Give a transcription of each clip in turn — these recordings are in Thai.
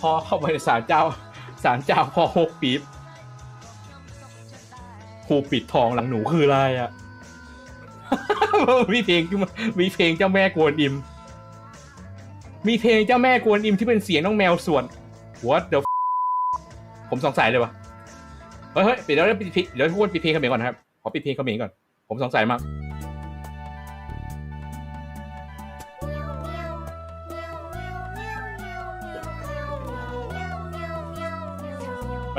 พอเข้าไปในศาลเจ้าศาลเจ้าพ่อหกปี๊บผูปิดทองหลังหนูคืออะไรอะ มีเพลงมีเพลงเจ้าแม่กวนอิม มีเพลงเจ้าแม่กวนอิมที่เป็นเสียงน้องแมวส่วน what the f- ผมสงสัยเลยวะเฮ้ยเฮ้ยเดี๋ยวเดี๋ยวปิดเดี๋ยวพูดปิดเพลงเขมรก่อนนะครับ ขอปิดเพลงเขมรก่อน ผมสงสัยมาก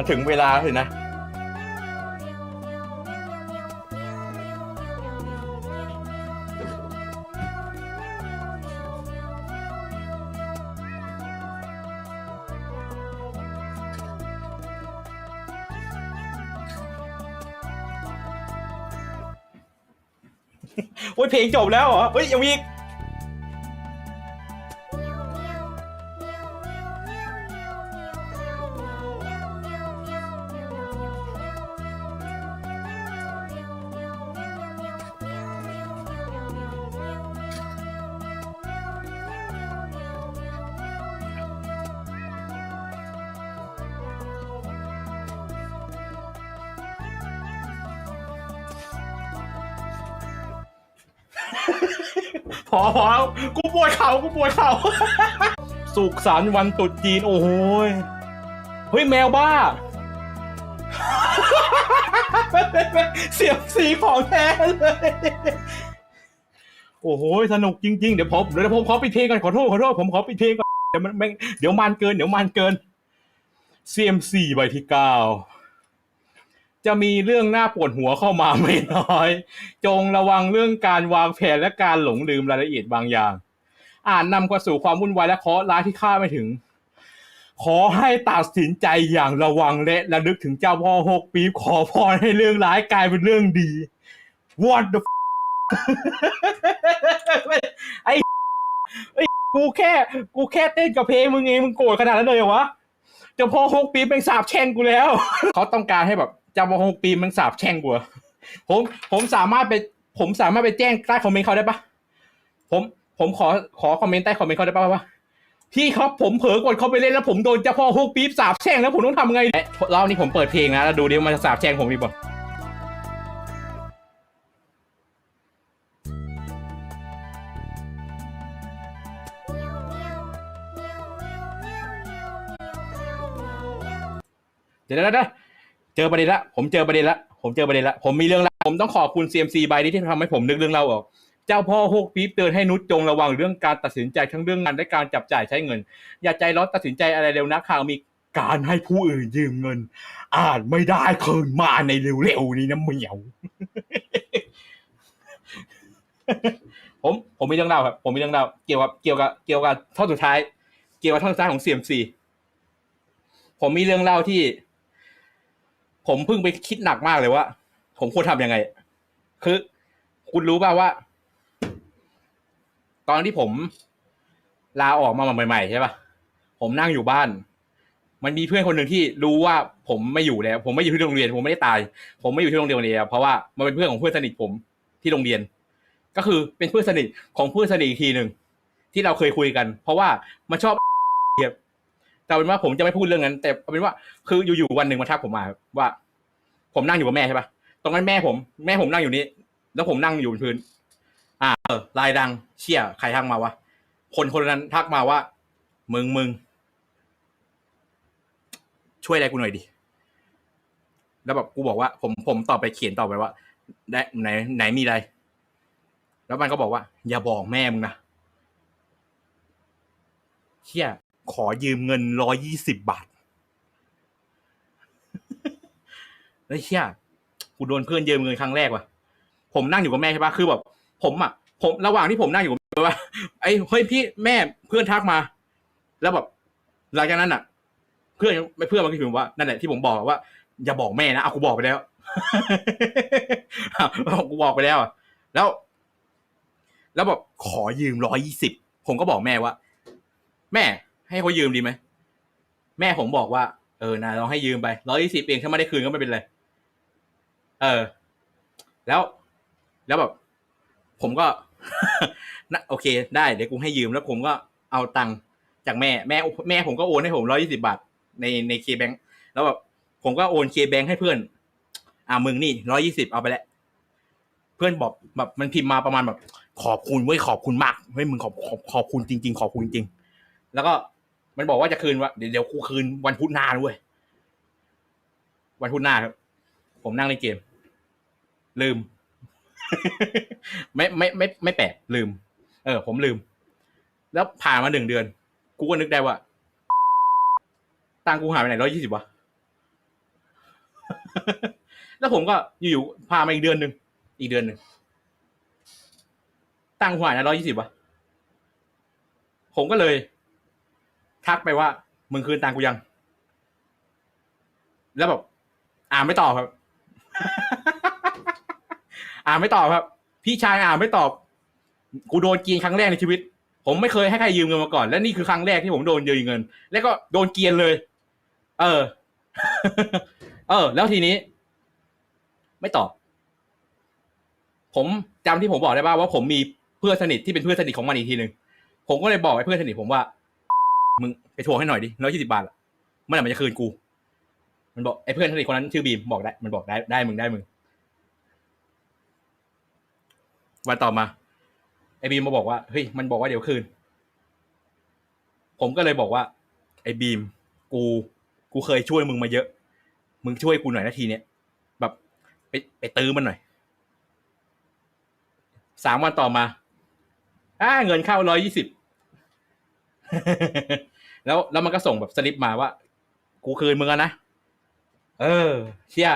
มันถึงเวลาเลยนะ โอ้ยเพลงจบแล้วเหรอ เฮ้ยยังมีอีก พอพอแล้วกูปวดเข่ากูปวดเข่าสุขสันต์วันตรุษจีน โอ้โหยเฮ้ยแมวบ้า เสียบสีของแท้เลย โอ้โห สนุกจริง ๆ เดี๋ยวผมเดี๋ยวผมขอปิดเพลงก่อนขอโทษขอโทษผมขอปิดเพลงก่อนเดี๋ยวมันเดี๋ยวมันเกิน เดี๋ยวมันเกิน CMC ใบที่เก้า จะมีเรื่องน่าปวดหัวเข้ามาไม่น้อย จงระวังเรื่องการวางแผนและการหลงลืมรายละเอียดบางอย่างอาจนำกระสู่ความวุ่นวายและเคราะห์ร้ายที่คาดไม่ถึง ขอให้ตัดสินใจอย่างระวังและระลึกถึงเจ้าพ่อหกปีขอพรให้เรื่องร้ายกลายเป็นเรื่องดี What the f- ไอ้ไอ้กูแค่กูแค่เต้นกับเพลงมึงเองมึงโกรธขนาดนั้นเลยเหรอวะเจ้าพ่อหกปีเป็นสาบแช่งกูแล้ว เขาต้องการให้แบบ จ้าพ่อหกปีมันสาบแช่งกูอะผมผมสามารถไป ผมสามารถไปแจ้งใต้คอมเมนต์เขาได้ปะผมผมขอขอคอมเมนต์ใต้คอมเมนต์เขาได้ปะว่าพี่ครับผมเผลอกดเข้าไปเล่นแล้วผมโดนเจ้าพ่อฮกปี๊บสาบแช่งแล้วผมต้องทำไงเอ๊ะรอบนี้ผมเปิดเพลงนะแล้วดูดิว่ามันจะสาบแช่งผมอีกบ่เดี๋ยวเดี๋ยว เจอประเด็นละผมเจอประเด็นละผมเจอประเด็นละผมมีเรื่องละผมต้องขอบคุณ CMC ใบนี้ที่ทำให้ผมนึกเรื่องเล่าออกเจ้าพ่อฮกปี๊บเตือนให้นุชจงระวังเรื่องการตัดสินใจทั้งเรื่องงานและการจับจ่ายใช้เงิน อย่าใจร้อนตัดสินใจอะไรเร็วนะข่าวมีการให้ผู้อื่นยืมเงินอ่านไม่ได้คืนมาในเร็วๆนี้นะเหมียว ผมผมมีเรื่องเล่าครับ ผมมีเรื่องเล่าเกี่ยวกับเกี่ยวกับเกี่ยวกับท่อนสุดท้าย เกี่ยวกับท่อนสุดท้ายของ CMC ผมมีเรื่องเล่าที่ ผมเพิ่งไปคิดหนักมากเลยว่า ผมควรทำยังไง คือ คุณรู้ป่าวว่า ตอนที่ผมลาออกมาใหม่ๆใช่ป่ะผมนั่งอยู่บ้าน มันมีเพื่อนคนหนึ่งที่รู้ว่าผมไม่อยู่แล้ว ผมไม่อยู่ที่โรงเรียน ผมไม่ได้ตาย ผมไม่อยู่ที่โรงเรียนวันนี้แล้วเพราะว่ามันเป็นเพื่อนของเพื่อนสนิทผมที่โรงเรียน ก็คือเป็นเพื่อนสนิทของเพื่อนสนิทอีกทีหนึ่งที่เราเคยคุยกัน เพราะว่ามันชอบ แต่เป็นว่าผมจะไม่พูดเรื่องนั้น แต่เอาเป็นว่าคืออยู่ๆวันหนึ่งมาทักผมมาว่า ผมนั่งอยู่กับแม่ใช่ปะตรงนั้นแม่ผม แม่ผมนั่งอยู่นี่แล้วผมนั่งอยู่บนพื้น อ่าเออลายดังเชี่ยใครทักมาวะคนคนนั้นทักมาว่า มึงมึงช่วยอะไรกูหน่อยดิแล้วแบบกูบอกว่า ผมผมตอบไปเขียนตอบไปว่าได้ไหนไหนมีอะไร แล้วมันก็บอกว่า อย่าบอกแม่มึงนะเชี่ย ขอยืมเงินร้อยี่สิบบาทแล้วเชี่ยกูโดนเพื่อนยืมเงินครั้งแรกว่ะ ผมนั่งอยู่กับแม่ใช่ปะคือแบบ ผมอะ ผมระหว่างที่ผมนั่งอยู่กับแม่ว่าไอ้เฮ้ยพี่แม่เพื่อนทักมา แล้วแบบหลังจากนั้นอะ เพื่อนไม่เพื่อนมันก็พิมพ์ว่านั่นแหละที่ผมบอกว่า อย่าบอกแม่นะเอากูบอกไปแล้วกูบอกไปแล้วอะแล้ว แล้วแบบขอยืมร้อยยี่สิบผมก็บอกแม่ว่า แม่ ให้เขายืมดีไหมแม่ผมบอกว่าเออนะลองให้ยืมไปร้อยยี่สิบเองถ้าไม่ได้คืนก็ไม่เป็นไรเออ แล้วแล้วแบบ ผมก็นะโอเค ได้เดี๋ยวกูให้ยืมแล้วผมก็เอาตังค์จากแม่แม่แม่ผมก็โอนให้ผมร้อยี่สิบาทในในเคแบงแล้วแบบผมก็โอนเคแบงให้เพื่อน อ่ามึงนี่ร้อยี่สิบเอาไปแล้วเพื่อนบอกแบบมันพิมพ์มาประมาณแบบ ขอบคุณเว้ยขอบคุณมากเฮ้ยมึงขอบขอบขอบคุณจริง ๆ ขอบคุณจริงๆแล้วก็ มันบอกว่าจะคืนว่าเดี๋ยวเดี๋ยวกูคืนวันพุธหน้าด้วยวันพุธหน้าครับ ผมนั่งเล่นเกม ลืม ไม่ไม่ไม่ไม่แปลกลืม เออ ผมลืม แล้วผ่านมาหนึ่งเดือน กูก็นึกได้ว่าตังกูหายไปไหนร้อยยี่สิบวะ แล้วผมก็อยู่ๆพามาอีกเดือนหนึ่งอีกเดือนหนึ่งตังกูหายนะร้อยยี่สิบวะ ผมก็เลย ทักไปว่า มึงคืนตังกูยัง แล้วแบบอ่านไม่ตอบครับ อ่านไม่ตอบครับ พี่ชายอ่านไม่ตอบ กูโดนกินครั้งแรกในชีวิต ผมไม่เคยให้ใครยืมเงินมาก่อน และนี่คือครั้งแรกที่ผมโดนยืมเงิน แล้วก็โดนเกียนเลย เออ เออ แล้วทีนี้ ไม่ตอบ ผมจำที่ผมบอกได้ป่าว่าผมมีเพื่อนสนิทที่เป็นเพื่อนสนิทของมันอีกทีหนึ่งผมก็เลยบอกไอ้เพื่อนสนิทผมว่า มึงไปทวงให้หน่อยดิร้อยยี่สิบาทอะเมื่อไหร่มันจะคืนกู มันบอกไอ้เพื่อนสนิทคนนั้นชื่อบีมบอกได้ มันบอกได้ได้มึงได้มึงวันต่อมาไอ้บีมมาบอกว่าเฮ้ยมันบอกว่าเดี๋ยวคืน ผมก็เลยบอกว่า ไอ้บีม กู กูเคยช่วยมึงมาเยอะ มึงช่วยกูหน่อยนาทีเนี้ยแบบไปไปตื้อมันหน่อยสามวันต่อมาอ่าเงินเข้าร้อยยี่สิบ แล้วแล้วมันก็ส่งแบบสลิปมาว่า กูคืนมึงแล้วนะเออ เชี่ย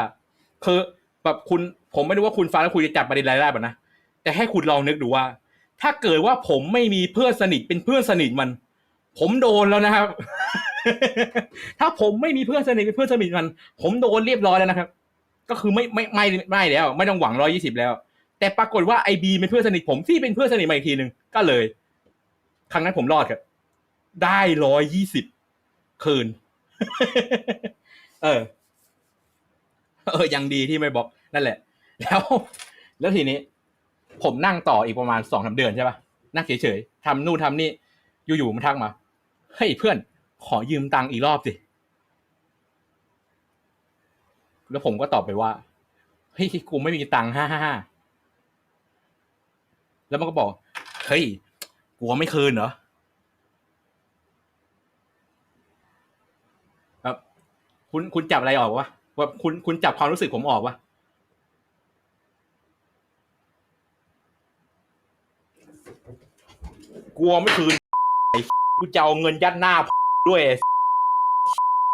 คือแบบคุณผมไม่รู้ว่าคุณฟังแล้วคุณจะจับประเด็นอะไรได้ป่ะนะแต่ให้คุณลองนึกดูว่า ถ้าเกิดว่าผมไม่มีเพื่อนสนิทเป็นเพื่อนสนิทมัน ผมโดนแล้วนะครับ ถ้าผมไม่มีเพื่อนสนิทเป็นเพื่อนสนิทมัน ผมโดนเรียบร้อยแล้วนะครับ ก็คือไม่ไม่ไม่ไม่แล้ว ไม่ต้องหวังร้อยี่สิบแล้ว แต่ปรากฏว่าไอบีเป็นเพื่อนสนิทผมที่เป็นเพื่อนสนิทมาอีกทีหนึ่งก็เลย ครั้งนั้นผมรอดครับ ได้ร้อยยี่สิบคืน เออ เออ ยังดีที่ไม่บอกนั่นแหละ แล้ว แล้วทีนี้ ผมนั่งต่ออีกประมาณสองสาเดือนใช่ปะนั่งเฉยๆทำนู่นทำนี่ อยู่ๆมันทักมา เฮ้ยเพื่อน ขอยืมตังค์อีกรอบสิ แล้วผมก็ตอบไปว่า เฮ้ยกูไม่มีตังค์ฮ่าฮ่าฮ่าแล้วมันก็บอก เฮ้ย กลัวไม่คืนเหรอ ครับ คุณคุณจับอะไรออกวะว่าคุณคุณจับความรู้สึกผมออกวะกลัวไม่คืนไอ้กูจะเอาเงินยัดหน้าด้วย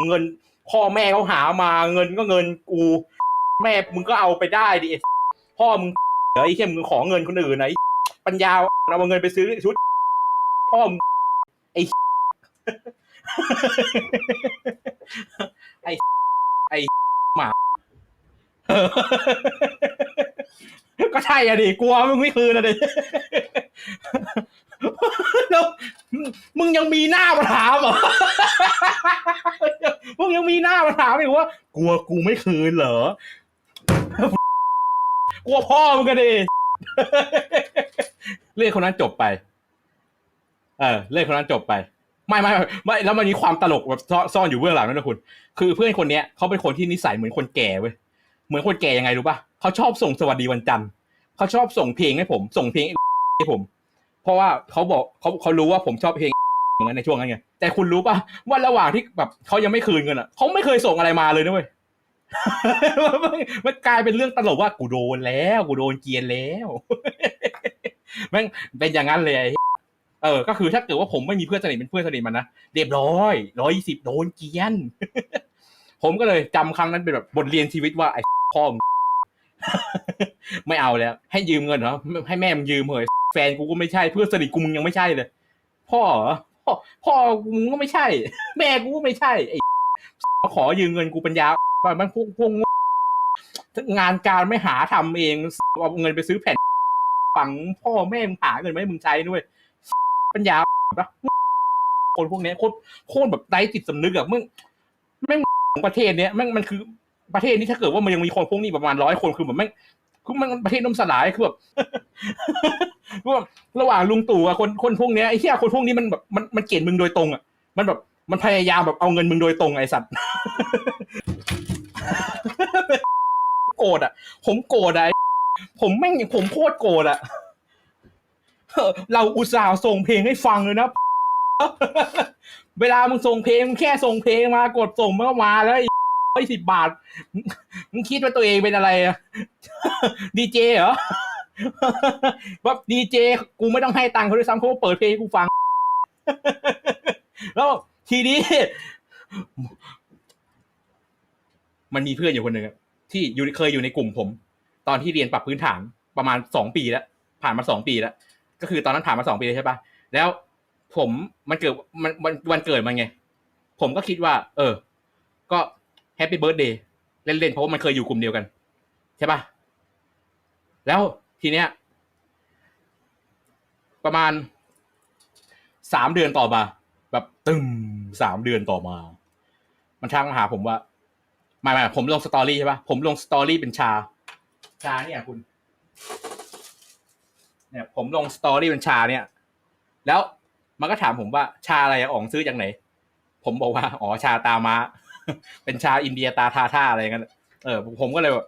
เงินพ่อแม่เขาหามาเงินก็เงินกู แม่มึงก็เอาไปได้ดิพ่อมึงเดี๋ยวไอ้เขี้ยมึงขอเงินคนอื่นไอ้ปัญญาเอาเงินไปซื้อชุด พ่อมึงไอ้ ไอ้ไอ้หมาก็ใช่อะดิกลัวมึงไม่คืนอะดิแล้วมึงยังมีหน้ามาถามเหรอมึงยังมีหน้ามาถามอีกว่า กลัวกูไม่คืนเหรอกลัวพ่อมึงกันดิเรื่องคนนั้นจบไป เออเรื่องคนนั้นจบไป ไม่ไม่ไม่แล้วมันมีความตลกแบบซ่อนอยู่เบื้องหลังด้วยนะคุณ คือเพื่อนคนเนี้ยเขาเป็นคนที่นิสัยเหมือนคนแก่เว้ยเหมือนคนแก่ยังไงรู้ป่ะเขาชอบส่งสวัสดีวันจันทร์เขาชอบส่งเพลงให้ผม ส่งเพลงให้ผม เพราะว่าเขาบอกเขาเขารู้ว่าผมชอบเพลงเหมือนกันในช่วงนั้นไงแต่คุณรู้ป่ะว่าระหว่างที่แบบเขายังไม่คืนเงินอะเขาไม่เคยส่งอะไรมาเลยนะเว้ยมันกลายเป็นเรื่องตลกว่ากูโดนแล้ว กูโดนเกียนแล้วแม่งเป็นอย่างนั้นเลย เออ ก็คือถ้าเกิดว่าผมไม่มีเพื่อนสนิทเป็นเพื่อนสนิทมันนะเรียบร้อยร้อยยี่สิบโดนเกลียน ผมก็เลยจำครั้งนั้นเป็นแบบบทเรียนชีวิตว่าไอ้พ่อมไม่เอาแล้ว ให้ยืมเงินเหรอให้แม่มึงยืมเหยแฟนกูก็ไม่ใช่เพื่อนสนิทกูมึงยังไม่ใช่เลย พ่อเหรอพ่อพ่อกูก็ไม่ใช่ แม่กูก็ไม่ใช่ไอ้ขอยืมเงินกูปัญญาว่ามันพวกพวกโง่งานการไม่หาทำเองเอาเงินไปซื้อแผ่นฝังพ่อแม่มึงหาเงินมาให้มึงใช้ด้วย ปัญญาปะคนพวกนี้โคตรโคตรแบบไร้จิตสำนึกอะมึงแม่งของประเทศเนี้ยแม่งมันคือประเทศนี้ถ้าเกิดว่ามันยังมีคนพวกนี้ประมาณร้อยคนคือแบบแม่งคือมันประเทศล่มสลายคือแบบคือแบบระหว่างลุงตู่กับคนคนพวกเนี้ยไอ้เหี้ยคนพวกนี้มันแบบมันมันเกลียดมึงโดยตรงอะมันแบบมันพยายามแบบเอาเงินมึงโดยตรงไอ้สัตว์โกรธอะ ผมโกรธอะไอ้ผมแม่งผมโคตรโกรธอะ เราอุตส่าห์ส่งเพลงให้ฟังเลยนะ เวลามึงส่งเพลงมึงแค่ส่งเพลงมากดส่งมันก็มาแล้วไอ้สิบบาท มึงคิดว่าตัวเองเป็นอะไรอะดีเจเหรอว่าดีเจกูไม่ต้องให้ตังค์เขาด้วยซ้ำเขาเปิดเพลงให้กูฟัง แล้วทีนี้ มันมีเพื่อนอยู่คนหนึ่งที่อยู่เคยอยู่ในกลุ่มผม ตอนที่เรียนปรับพื้นฐานประมาณสองปีแล้วผ่านมาสองปีแล้ว ก็คือตอนนั้นผ่านมาสองปีแล้วใช่ปะแล้วผมมันเกิดมันวันวันเกิดมันไง ผมก็คิดว่า เออ ก็แฮปปี้เบิร์ดเดย์เล่นๆเพราะว่ามันเคยอยู่กลุ่มเดียวกัน ใช่ปะแล้วทีเนี้ย ประมาณสามเดือนต่อมา แบบตึมสามเดือนต่อมา มันทักมาหาผมว่าไม่ไม่ผมลงสตอรี่ใช่ปะผมลงสตอรี่เป็นชา ชาเนี่ยคุณ เนี่ยผมลงสตอรี่เป็นชาเนี่ย แล้วมันก็ถามผมว่าชาอะไรอะอ๋องซื้อจากไหน ผมบอกว่า อ๋อชาตามาเป็นชาอินเดียตาทาท่าอะไรเงี้ยเออผมก็เลยแบบ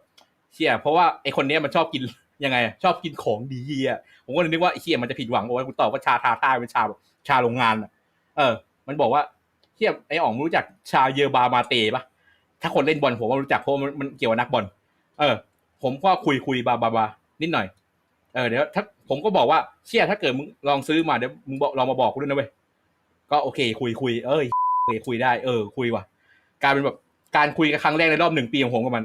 เชี่ยเพราะว่าไอคนเนี้ยมันชอบกินยังไง ชอบกินของดีอะผมก็เลยนึกว่าเชี่ยมันจะผิดหวังโอ้ยกูตอบว่าชาทาท่าเป็นชาแบบชาโรงงานอะเออ มันบอกว่าเชี่ยไออ๋องรู้จักชาเยอบามาเตปะถ้าคนเล่นบอลผมก็รู้จักเพราะมันมันเกี่ยวกับนักบอลเออ ผมก็คุยคุยบาบาบานิดหน่อย เออเดี๋ยวถ้าผมก็บอกว่าเชี่ยถ้าเกิดมึงลองซื้อมาเดี๋ยวมึงบอกลองมาบอกกูด้วยนะเว้ยก็โอเค คุยคุยเอ้ยโอเคคุยได้เออ คุยว่ะกลายเป็นแบบการคุยกันครั้งแรกในรอบหนึ่งปีของผมกับมัน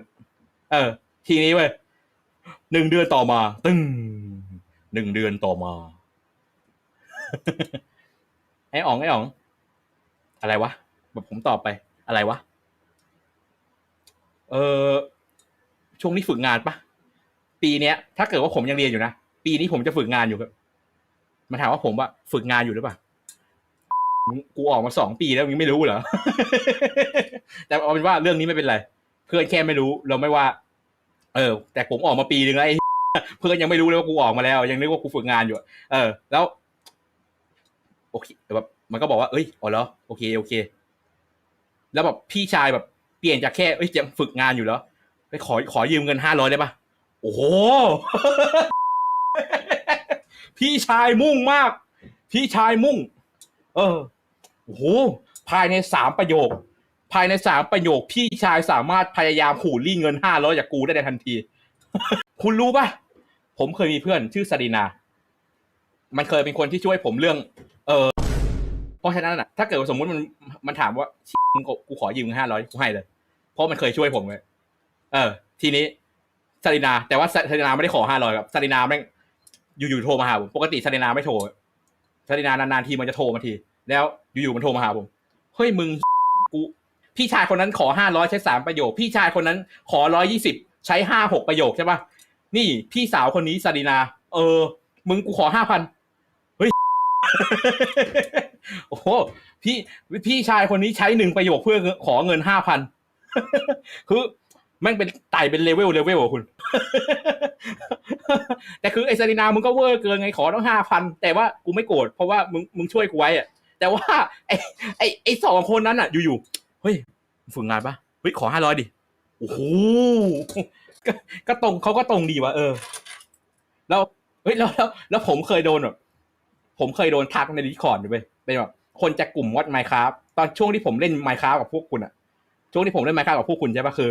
เออ ทีนี้เว้ยหนึ่งเดือนต่อมา ตึ้งหนึ่งเดือนต่อมา ไอ้อ๋องไอ้อ๋อง อะไรวะแบบผมตอบไป อะไรวะเออช่วงนี้ฝึกงานปะ ปีเนี้ย ถ้าเกิดว่าผมยังเรียนอยู่นะปีนี้ผมจะฝึกงานอยู่ครับมาถามว่าผมว่าฝึกงานอยู่หรือเปล่ากูออกมาสองปีแล้วมึงไม่รู้เหรอ แต่เอาเป็นว่าเรื่องนี้ไม่เป็นไร เพื่อนแค่ไม่รู้ เราไม่ว่า เออ แต่ผมออกมาปีนึงแล้วไอ้เพื่อนยังไม่รู้เลยว่ากูออกมาแล้ว ยังนึกว่ากูฝึกงานอยู่ เออ แล้ว โอเคแบบมันก็บอกว่าเอ้ยอ๋อเหรอโอเคโอเค แล้วแบบพี่ชายแบบเปลี่ยนจากแค่เอ้ยยังฝึกงานอยู่เหรอไปขอขอยืมเงินห้าร้อยได้ปะ โอ้โห พี่ชายมุ่งมาก พี่ชายมุ่ง เออโอ้โห ภายในสามประโยค ภายในสามประโยค พี่ชายสามารถพยายามขู่รีเงินห้าร้อยจากกูได้ในทันที คุณรู้ปะผมเคยมีเพื่อนชื่อสรินา มันเคยเป็นคนที่ช่วยผมเรื่อง เออเพราะฉะนั้นอะ ถ้าเกิดสมมุติมันมันถามว่ามึงกูขอยืมห้าร้อยกูให้เลย เพราะมันเคยช่วยผมเลยเออ ทีนี้ สรินา แต่ว่าสรินาไม่ได้ขอห้าร้อยครับสรินาแม่งอยู่ๆโทรมาหาผมปกติสรินาไม่โทรสรินานานๆทีมันจะโทรมาที แล้วอยู่ๆมันโทรมาหาผมเฮ้ยมึงกูพี่ชายคนนั้นขอห้าร้อยใช้สามประโยค พี่ชายคนนั้นขอร้อยยี่สิบใช้ห้าหกประโยคใช่ปะนี่พี่สาวคนนี้สรินา เออ มึงกูขอห้าพันเฮ้ยโอ้โหพี่พี่ชายคนนี้ใช้หนึ่งประโยคเพื่อขอเงินห้าพันคือ แม่งเป็นไต่เป็นเลเวลเลเวลอะคุณ แต่คือไอ้ซารินามึงก็เวอร์เกินไงขอต้องห้าพันแต่ว่ากูไม่โกรธเพราะว่ามึงมึงช่วยกูไว้อะแต่ว่าไอ้ไอ้ไอ้สองคนนั้นอะอยู่ๆเฮ้ยฝึกงานปะเฮ้ยขอห้าร้อยดิโอ้โหก็ก็ตรงเขาก็ตรงดีว่ะเออ แล้วเฮ้ยแล้วแล้วแล้วผมเคยโดนแบบผมเคยโดนทักในดิสคอร์ดด้วยเป็นแบบคนจากกลุ่มวัดไมค์ครับตอนช่วงที่ผมเล่นไมค์ครับกับพวกคุณอะช่วงที่ผมเล่นไมค์ครับกับพวกคุณใช่ปะคือ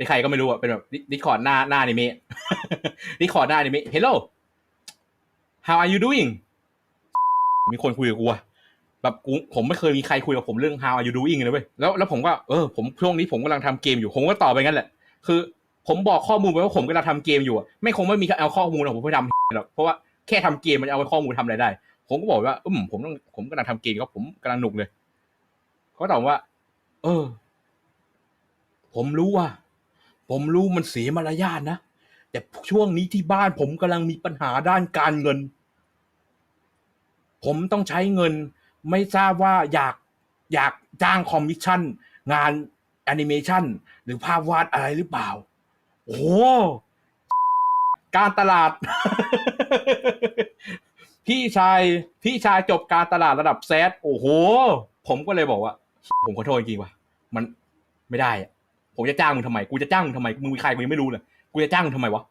เป็นใครก็ไม่รู้อะเป็นแบบดิคอร์ดหน้าหน้านิเมะดิคอร์ดหน้านิเมะเฮลโล how are you doing มีคนคุยกับกูอะแบบกูผมไม่เคยมีใครคุยกับผมเรื่อง how are you doing เลยเว้ยแล้วแล้วผมก็เออผมช่วงนี้ผมกำลังทำเกมอยู่ผมก็ตอบไปงั้นแหละ คือ ผมบอกข้อมูลไปว่าผมกำลังทำเกมอยู่อะไม่คงไม่มีเอาข้อมูลของผมไปทำหรอกเพราะว่าแค่ทำเกมมันจะเอาไปข้อมูลทำอะไรได้ ผมก็บอกว่าอืมผมต้องผมกำลังทำเกมครับผมกำลังหนุกเลยเขาตอบว่า เออ ผมรู้ว่า ผมรู้มันเสียมารยาทนะ แต่ช่วงนี้ที่บ้านผมกำลังมีปัญหาด้านการเงิน ผมต้องใช้เงิน ไม่ทราบว่าอยากอยากจ้างคอมมิชชั่น งานแอนิเมชันหรือภาพวาดอะไรหรือเปล่า โอ้โหการตลาด พี่ชายพี่ชายจบการตลาดระดับแซดโอ้โห ผมก็เลยบอกว่า ผมขอโทษจริงว่ะ มันไม่ได้อะ ผมจะจ้างมึงทำไม กูจะจ้างมึงทำไม มึงมีใครกูยังไม่รู้เลย กูจะจ้างมึงทำไมวะ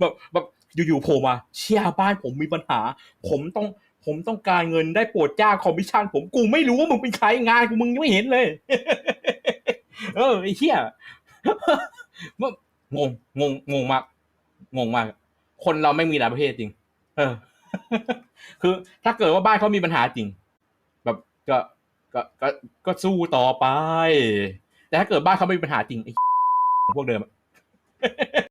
แบบแบบอยู่ๆโผล่มาเชี่ยบ้านผมมีปัญหา ผมต้องผมต้องการเงินได้โปรดจ้างคอมมิชชั่น ผมกูไม่รู้ว่ามึงเป็นใครงานกูมึงยังไม่เห็นเลย เออไอ้เหี้ยงงงงงงมากงงมาก คนเราไม่มีหลายประเภทจริง เออ คือถ้าเกิดว่าบ้านเขามีปัญหาจริง แบบก็ ก็ก็ก็สู้ต่อไป แต่ถ้าเกิดบ้านเขาไม่มีปัญหาจริงไอ้พวกเดิม